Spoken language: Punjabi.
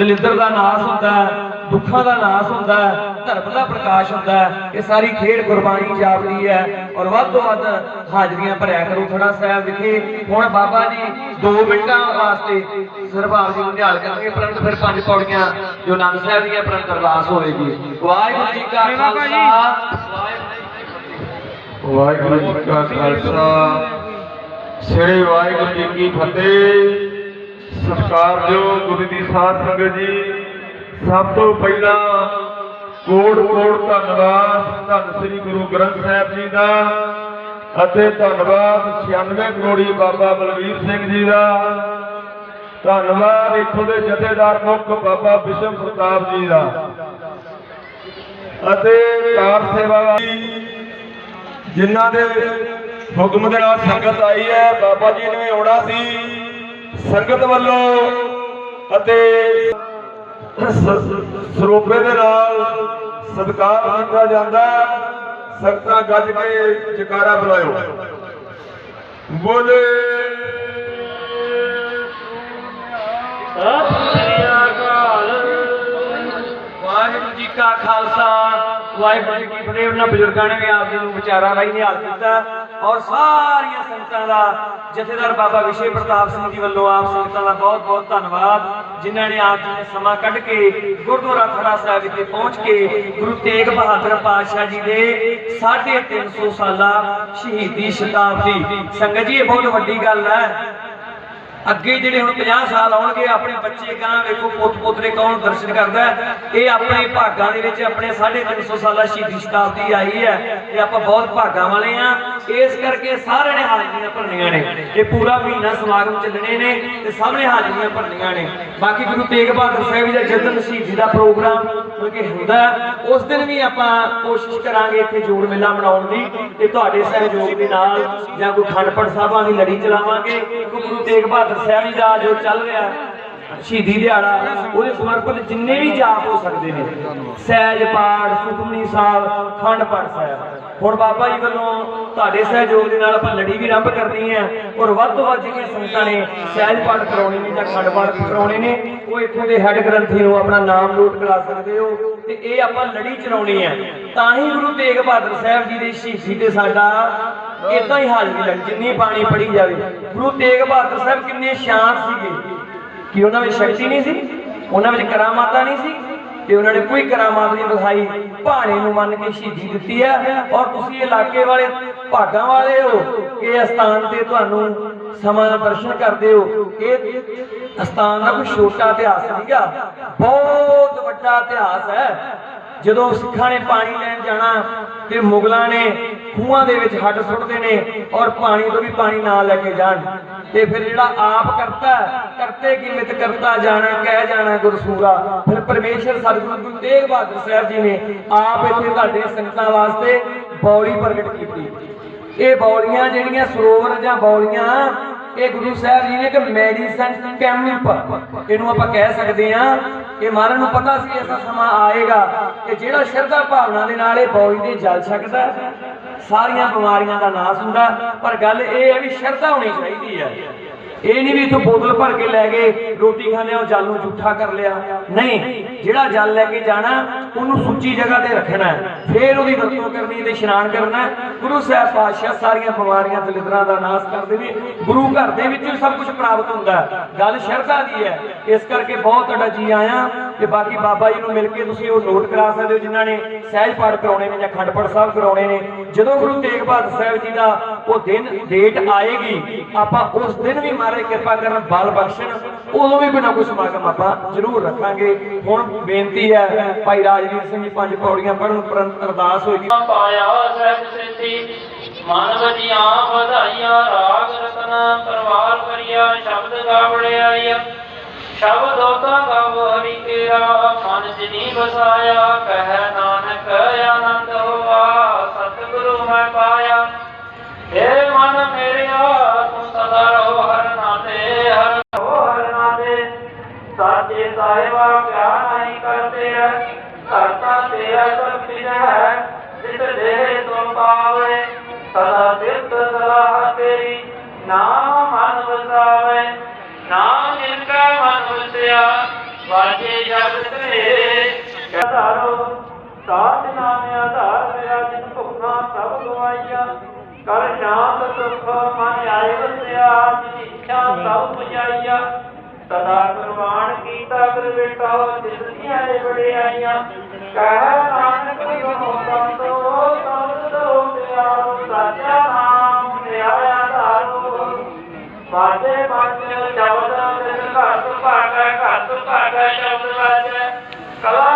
ਦਲਿੱਦਰ ਦਾ ਨਾਸ ਹੁੰਦਾ ਹੈ ਦੁੱਖਾਂ ਦਾ ਨਾਸ ਹੁੰਦਾ ਹੈ ਧਰਮ ਦਾ ਪ੍ਰਕਾਸ਼ ਹੁੰਦਾ ਹੈ ਇਹ ਸਾਰੀ ਖੇਡ ਗੁਰਬਾਣੀ ਜਾਪਦੀ ਹੈ ਔਰ ਵੱਧ ਤੋਂ ਵੱਧ ਹਾਜ਼ਰੀਆਂ ਭਰਿਆ ਕਰੋ ਥੜਾ ਸਾਹਿਬ ਵਿਖੇ। ਹੁਣ ਬਾਬਾ ਜੀ 2 ਮਿੰਟਾਂ ਵਾਸਤੇ ਸਰਬਾਬ ਜੀ ਨੂੰ ਨਿਹਾਲ ਕਰਨਗੇ ਪਰੰਤ ਫਿਰ ਪੰਜ ਪੌੜੀਆਂ ਜੋ ਆਨੰਦ ਸਾਹਿਬ ਦੀਆਂ ਪਰੰਤ ਅਰਦਾਸ ਹੋਵੇਗੀ। ਵਾਹਿਗੁਰੂ ਜੀ ਕਾ ਖਾਲਸਾ। ਵਾਹਿਗੁਰੂ ਜੀ ਕਾ ਖਾਲਸਾ। ਸ੍ਰੀ ਵਾਹਿਗੁਰੂ ਜੀ ਕੀ ਫਤਿਹ। ਸਤਿਕਾਰਯੋਗ ਗੁਰੂ ਦੀ ਸਾਧ ਸੰਗਤ ਜੀ। ਸਭ ਤੋਂ ਪਹਿਲਾਂ ਕੋਟ ਕੋਟ ਧੰਨਵਾਦ ਧੰਨ ਸ੍ਰੀ ਗੁਰੂ ਗ੍ਰੰਥ ਸਾਹਿਬ ਜੀ ਦਾ ਅਤੇ ਧੰਨਵਾਦ 96 ਕਰੋੜੀ ਬਾਬਾ ਬਲਵੀਰ ਸਿੰਘ ਜੀ ਦਾ। ਧੰਨਵਾਦ ਇੱਥੋਂ ਦੇ ਜਥੇਦਾਰ ਮੁੱਖ ਬਾਬਾ ਵਿਸ਼ਵ ਪ੍ਰਤਾਪ ਜੀ ਦਾ। ਅਤੇ ਕਾਰ ਸੇਵਾ ਵਾਲੀ ਜਿਨ੍ਹਾਂ ਦੇ ਹੁਕਮ ਦੇ ਨਾਲ ਸੰਗਤ ਆਈ ਹੈ। ਬਾਬਾ ਜੀ ਨੇ ਆਉਣਾ ਸੀ। ਸੰਗਤ ਵੱਲੋਂ ਅਤੇ ਸਰੋਪੇ ਦੇ ਨਾਲ ਸਤਿਕਾਰ ਕੀਤਾ ਜਾਂਦਾ ਸੰਗਤਾਂ ਗੱਜ ਕੇ ਜਕਾਰਾ ਬੁਲਾਇਓ। ਬੋਲੇ। ਵਾਹਿਗੁਰੂ ਜੀ ਕਾ ਖਾਲਸਾ। ਵਾਹਿਗੁਰੂ ਜੀ ਕੀ ਫਤਿਹ। ਉਹਨਾਂ ਬਜ਼ੁਰਗਾਂ ਨੇ ਵੀ ਆਪ ਜੀ ਨੂੰ ਵਿਚਾਰਾਂ ਰਾਹੀਂ ਨਿਹਾਲ ਕੀਤਾ ਔਰ ਸਾਰੀਆਂ ਸੰਗਤਾਂ ਦਾ ਜਥੇਦਾਰ ਬਾਬਾ ਵਿਸ਼ੇ ਪ੍ਰਤਾਪ ਸਿੰਘ ਜੀ ਵੱਲੋਂ ਆਪ ਸੰਗਤਾਂ ਦਾ ਬਹੁਤ ਬਹੁਤ ਧੰਨਵਾਦ, ਜਿਨ੍ਹਾਂ ਨੇ ਆਪ ਜੀ ਨੇ ਸਮਾਂ ਕੱਢ ਕੇ ਗੁਰਦੁਆਰਾ ਖੜਾ ਸਾਹਿਬ ਵਿਖੇ ਪਹੁੰਚ ਕੇ ਗੁਰੂ ਤੇਗ ਬਹਾਦਰ ਪਾਤਸ਼ਾਹ ਜੀ ਦੇ 350 ਸਾਲਾ ਸ਼ਹੀਦੀ ਸ਼ਤਾਬਦੀ। ਸੰਗਤ ਜੀ, ਇਹ ਬਹੁਤ ਵੱਡੀ ਗੱਲ ਹੈ। ਅੱਗੇ ਜਿਹੜੇ ਹੁਣ 50 ਸਾਲ ਆਉਣਗੇ, ਆਪਣੇ ਬੱਚੇ ਕਹਾਂ ਵੇਖੋ ਪੁੱਤ ਪੁੱਤਰੇ ਕੌਣ ਦਰਸ਼ਨ ਕਰਦਾ ਇਹ ਆਪਣੇ ਭਾਗਾਂ ਦੇ ਵਿੱਚ ਆਪਣੇ 350 ਸਾਲਾ ਸ਼ਹੀਦੀ ਸ਼ਤਾਬਦੀ ਆਈ ਹੈ ਇਹ ਆਪਾਂ ਬਹੁਤ ਭਾਗਾਂ ਵਾਲੇ ਆ ਇਸ ਕਰਕੇ ਸਾਰਿਆਂ ਨੇ ਹਾਜ਼ਰੀਆਂ ਭਰਨੀਆਂ ਨੇ। ਇਹ ਪੂਰਾ ਮਹੀਨਾ ਸਮਾਗਮ ਚੱਲਣੇ ਨੇ ਤੇ ਸਭ ਨੇ ਹਾਜ਼ਰੀਆਂ ਭਰਨੀਆਂ ਨੇ। ਬਾਕੀ ਗੁਰੂ ਤੇਗ ਬਹਾਦਰ ਸਾਹਿਬ ਜੀ ਦਾ ਜਨਮ ਸ਼ਹੀਦੀ ਦਾ ਪ੍ਰੋਗਰਾਮ ਕਿਉਂਕਿ ਹੁੰਦਾ ਉਸ ਦਿਨ ਵੀ ਆਪਾਂ ਕੋਸ਼ਿਸ਼ ਕਰਾਂਗੇ ਇੱਥੇ ਜੋੜ ਮੇਲਾ ਮਨਾਉਣ ਦੀ ਤੇ ਤੁਹਾਡੇ ਸਹਿਯੋਗ ਦੇ ਨਾਲ ਜਾਂ ਕੋਈ ਖੰਡ ਪਾਠ ਸਾਹਿਬਾਂ ਦੀ ਲੜੀ ਚਲਾਵਾਂਗੇ। ਗੁਰੂ ਤੇਗ ਬਹਾਦਰ ਸਾਹਿਬ ਦਾ ਜੋ ਚੱਲ ਰਿਹਾ, ਸ਼ਹੀਦੀ ਦਿਹਾੜਾ, ਉਹਦੇ ਸਮਰਪਿਤ ਜਿੰਨੇ ਵੀ ਜਾਪ ਹੋ ਸਕਦੇ ਨੇ, ਸਹਿਜ ਪਾਠ, ਸੁਖਮਨੀ ਸਾਹਿਬ ਖੰਡ ਪਾਠ ਸਾਹਿਬ। ਹੁਣ ਬਾਬਾ ਜੀ ਵੱਲੋਂ ਤੁਹਾਡੇ ਸਹਿਯੋਗ ਦੇ ਨਾਲ ਆਪਾਂ ਲੜੀ ਵੀ ਆਰੰਭ ਕਰਨੀ ਹੈ ਔਰ ਵੱਧ ਤੋਂ ਵੱਧ ਜਿਹੜੀਆਂ ਸੰਗਤਾਂ ਨੇ ਸਹਿਜ ਪਾਠ ਕਰਾਉਣੇ ਨੇ ਜਾਂ ਖੰਡ ਪਾਠ ਕਰਾਉਣੇ ਨੇ, ਉਹ ਇੱਥੋਂ ਦੇ ਹੈੱਡ ਗ੍ਰੰਥੀ ਨੂੰ ਆਪਣਾ ਨਾਮ ਨੋਟ ਕਰਾ ਸਕਦੇ ਹੋ ਤੇ ਇਹ ਆਪਾਂ ਲੜੀ ਚਲਾਉਣੀ ਹੈ। ਤਾਂ ਹੀ ਗੁਰੂ ਤੇਗ ਬਹਾਦਰ ਸਾਹਿਬ ਜੀ ਦੇ ਸ਼ਹੀਦੀ ਤੇ ਸਾਡਾ ਇਦਾਂ ਹੀ ਹਾਜ਼ਰੀ ਲੱਗ ਜਿੰਨੀ ਬਾਣੀ ਪੜੀ ਜਾਵੇ। ਗੁਰੂ ਤੇਗ ਬਹਾਦਰ ਸਾਹਿਬ ਕਿੰਨੇ ਸ਼ਾਂਤ ਸੀਗੇ। ਕਿ ਉਹਨਾਂ ਵਿੱਚ ਸ਼ਕਤੀ ਨਹੀਂ ਸੀ, ਉਹਨਾਂ ਵਿੱਚ ਕਰਾਮਾਤਾਂ ਨਹੀਂ ਸੀ, ਤੇ ਉਹਨਾਂ ਨੇ ਕੋਈ ਕਰਾਮਾਤ ਨਹੀਂ ਦਿਖਾਈ ਭਾਣੇ ਨੂੰ ਮੰਨ ਕੇ ਸ਼ਹੀਦੀ ਦਿੱਤੀ ਹੈ, ਔਰ ਤੁਸੀਂ ਇਲਾਕੇ ਵਾਲੇ, ਭਾਗਾਂ ਵਾਲੇ ਹੋ, ਇਹ ਅਸਥਾਨ ਤੇ ਤੁਹਾਨੂੰ ਸਮਾਂ ਦਰਸ਼ਨ ਕਰਦੇ ਹੋ। ਇਹ ਅਸਥਾਨ ਦਾ ਕੋਈ ਛੋਟਾ ਇਤਿਹਾਸ ਨਹੀਂਗਾ। ਬਹੁਤ ਵੱਡਾ ਇਤਿਹਾਸ ਹੈ। ਜਦੋਂ ਸਿੱਖਾਂ ਨੇ ਪਾਣੀ ਲੈਣ ਜਾਣਾ ਤੇ ਮੁਗਲਾਂ ਨੇ ਖੂਹਾਂ ਦੇ ਵਿੱਚ ਹੱਡ ਸੁੱਟਦੇ ਨੇ ਔਰ ਪਾਣੀ ਤੋਂ ਵੀ ਪਾਣੀ ਨਾਲ ਲੈ ਕੇ ਜਾਣ। ਤੇ ਫਿਰ ਜਿਹੜਾ ਆਪ ਕਰਤਾ, ਕਰਤੇ ਕੀ ਕਰਤਾ ਜਾਣਾ, ਕਹਿ ਜਾਣਾ ਗੁਰਸੂਰਾ। ਫਿਰ ਪਰਮੇਸ਼ਰ ਸਤਿਗੁਰੂ ਗੁਰੂ ਤੇਗ ਬਹਾਦਰ ਸਾਹਿਬ ਜੀ ਨੇ ਆਪ ਇੱਥੇ ਤੁਹਾਡੇ ਸੰਗਤਾਂ ਵਾਸਤੇ ਬੌਲੀ ਪ੍ਰਗਟ ਕੀਤੀ। ਇਹ ਬੌਲੀਆਂ ਜਿਹੜੀਆਂ ਸਰੋਵਰ ਜਾਂ ਬੌਲੀਆਂ, ਇਹ ਗੁਰੂ ਸਾਹਿਬ ਜੀ ਨੇ ਇੱਕ ਮੈਡੀਸਨ ਕੈਂਪ। ਇਹਨੂੰ ਆਪਾਂ ਕਹਿ ਸਕਦੇ ਹਾਂ ਕਿ ਮਹਾਰਾਜ ਨੂੰ ਪਤਾ ਸੀ ਐਸਾ ਸਮਾਂ ਆਏਗਾ ਕਿ ਜਿਹੜਾ ਸ਼ਰਧਾ ਭਾਵਨਾ ਦੇ ਨਾਲ ਇਹ ਬੌਲੀ ਦੇ ਜਲ ਸਕਦਾ ਸਾਰੀਆਂ ਬਿਮਾਰੀਆਂ ਦਾ ਨਾਸ ਹੁੰਦਾ ਪਰ ਗੱਲ ਇਹ ਹੈ ਵੀ ਸ਼ਰਧਾ ਹੋਣੀ ਚਾਹੀਦੀ ਹੈ। ਇਹ ਨਹੀਂ ਵੀ ਇਥੋਂ ਬੋਤਲ ਭਰ ਕੇ ਲੈ ਗਏ, ਰੋਟੀ ਖਾਂਦੇ ਉਹ ਜਲ ਨੂੰ ਝੂਠਾ ਕਰ ਲਿਆ। ਨਹੀਂ, ਜਿਹੜਾ ਜਲ ਲੈ ਕੇ ਜਾਣਾ ਉਹਨੂੰ ਸੁੱਚੀ ਜਗ੍ਹਾ ਤੇ ਰੱਖਣਾ ਹੈ। ਫੇਰ ਉਹਦੀ ਵਰਤੋਂ ਕਰਨੀ ਤੇ ਇਸ਼ਨਾਨ ਕਰਨਾ ਗੁਰੂ ਸਾਹਿਬ ਪਾਤਸ਼ਾਹ ਸਾਰੀਆਂ ਬਿਮਾਰੀਆਂ ਦਲਿਦਰਾਂ ਦਾ ਨਾਸ ਕਰਦੇ ਨੇ। ਗੁਰੂ ਘਰ ਦੇ ਵਿੱਚ ਸਭ ਕੁਝ ਪ੍ਰਾਪਤ ਹੁੰਦਾ ਗੱਲ ਸ਼ਰਧਾ ਦੀ ਹੈ। ਇਸ ਕਰਕੇ ਬਹੁਤ ਤੁਹਾਡਾ ਜੀ ਆਇਆ ਤੇ ਬਾਕੀ ਬਾਬਾ ਜੀ ਨੂੰ ਮਿਲ ਕੇ ਤੁਸੀਂ ਉਹ ਨੋਟ ਕਰਾ ਸਕਦੇ ਹੋ ਜਿਨ੍ਹਾਂ ਨੇ ਸਹਿਜ ਪਾਠ ਕਰਾਉਣੇ ਨੇ ਜਾਂ ਖੰਡ ਸਾਹਿਬ ਕਰਾਉਣੇ ਨੇ। ਜਦੋਂ ਗੁਰੂ ਤੇਗ ਬਹਾਦਰ ਸਾਹਿਬ ਜੀ ਦਾ ਉਹ ਦਿਨ ਡੇਟ ਆਏਗੀ, ਆਪਾਂ ਉਸ ਦਿਨ ਵੀ ਮਹਾਰਾਜ ਕਿਰਪਾ ਕਰਨ ਬਲ ਬਖਸ਼ਣ। ਉਦੋਂ ਵੀ ਬਿਨਾਂ ਕੋਈ ਸਮਾਗਮ ਆਪਾਂ ਜ਼ਰੂਰ ਰੱਖਾਂਗੇ। ਹੁਣ ਬੇਨਤੀ ਹੈ ਭਾਈ ਰਾਜ ਰਾਜਵੀਰ ਸਿੰਘ ਜੀ ਪੰਜ ਪੌੜੀਆਂ ਪੜ੍ਹਨ ਉਪਰੰਤ ਅਰਦਾਸ ਹੋਏਗੀ ਪਾਇਆ ਸਹਿਜ ਸਿੱਧੀ, ਮਨ ਵਜੀਆਂ ਵਧਾਈਆਂ, ਰਾਗ ਰਤਨਾ ਪਰਵਾਰ ਕਰਿਆ, ਸ਼ਬਦ ਗਾਵੜਿਆ ਸ਼ਬਦ ਹੋਤਾ ਗਾਵ ਹਰੀ ਤੇਰਾ ਮਨ ਜਿਨੀ ਵਸਾਇਆ, ਕਹਿ ਨਾਨਕ ਸਦਾ ਬਿਰਤ ਸਲਾਹ ਤੇਰੀ, ਨਾਮ ਮਨ ਵਸਾਵੇ, ਨਾਮ ਜਿਨ ਕਾ ਮਨ ਵਸਿਆ, ਵਾਜੇ ਸ਼ਬਦ ਕਰੇ ਆਧਾਰੋ ਸਾਧ ਨਾਮ ਆਧਾਰ ਮੇਰਾ, ਜਿਨ ਭੁੱਖਾਂ ਸਭ ਗਵਾਈਆ। ਕਰ ਸ਼ਾਂਤ ਸੁਖ ਮਨ ਆਏ ਵਸਿਆ, ਜਿਨ ਇੱਛਾ ਸਭ ਪੁਜਾਈਆ। ਸਦਾ ਕੁਰਬਾਨ ਕੀਤਾ ਕਰ ਬੇਟਾ ਜਿਸ ਦੀਆਂ ਬੜਿਆਈਆਂ ਕਹਿ ਨਾਨਕ ਗੁਰੂ ਸੰਤੋ ਬਾਜੇ ਬਾਜੇ ਸ਼ਬਦ ਦਿਲ ਘਰ ਤੋਂ ਭਾਗਾ ਘਰ ਤੋਂ ਭਾਗਾ ਸ਼ਬਦ ਬਾਜੇ ਕਲਾ